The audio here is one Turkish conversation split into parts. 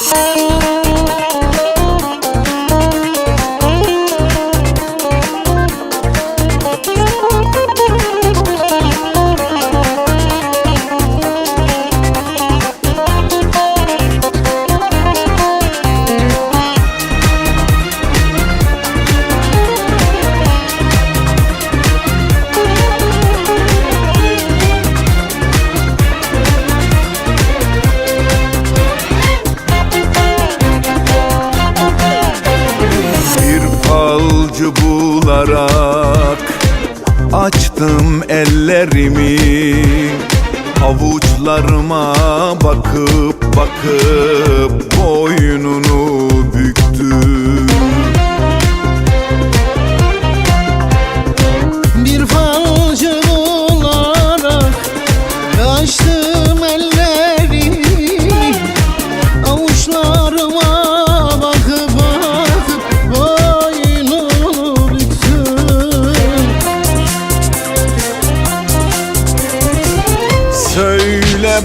Música bularak Açtım ellerimi. Avuçlarıma bakıp bakıp Boynunu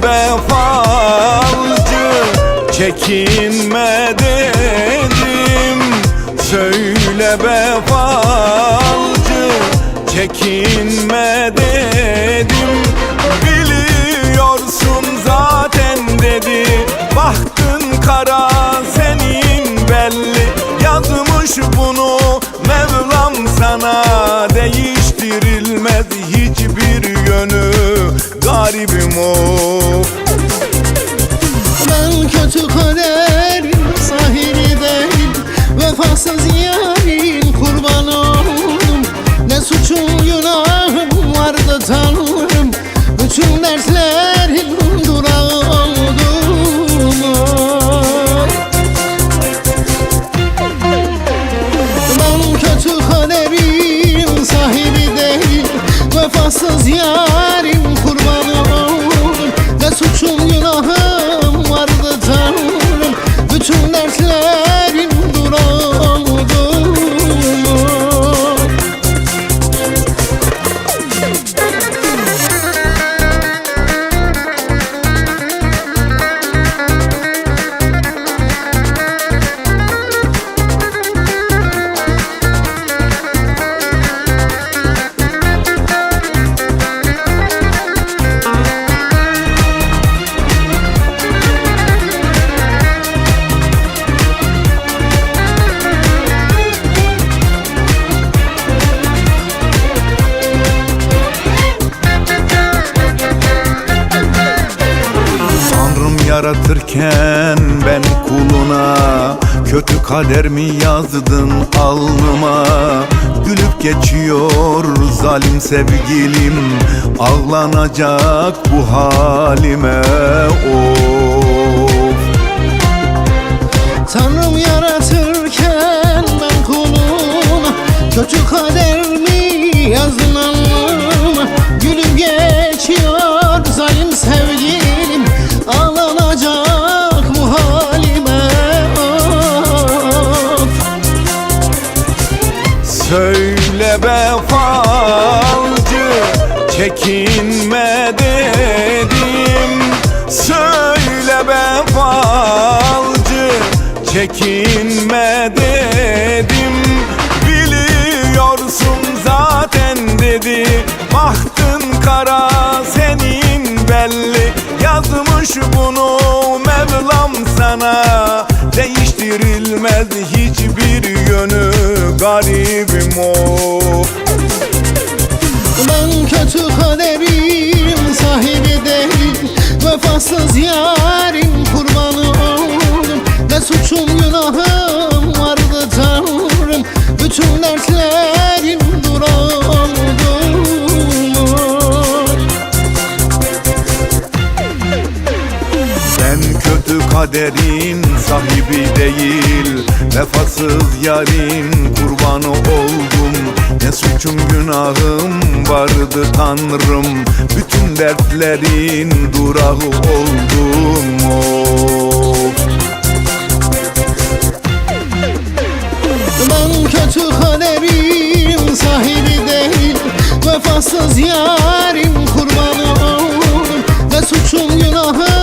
be falcı Çekinme dedim. Söyle be falcı Çekinme dedim. Biliyorsun zaten dedi Bahtın kara senin belli. Yazmış bunu Mevlam sana Değiştirilmez hiçbir yönü Garibim o. Ben kötü kaderin sahibi değil Vefasız yarın Vefasız yarim kurbanı oldum Ne suçum günahım yaratırken ben kuluna Kötü kader mi yazdın alnıma? Gülüp geçiyor zalim sevgilim Ağlanacak bu halime. Of. Tanrım yaratırken ben kuluna Kötü kader çekinme dedim. Söyle be falcı çekinme dedim. Biliyorsun zaten dedi. Bahtın kara senin belli. Yazmış bunu Mevlam sana. Değiştirilmez hiçbir yönü Garibim o Vefasız yarim kurbanı oldum Ne suçum günahım vardı tanrım Bütün dertlerim durağı oldum Ben kötü kaderin sahibi değil. Vefasız yarin kurbanı oldum suçum günahım vardı tanrım Bütün dertlerin durağı oldum of. Ben kötü kaderin sahibi değil Vefasız yarim kurbanı oldum Ne suçum günahım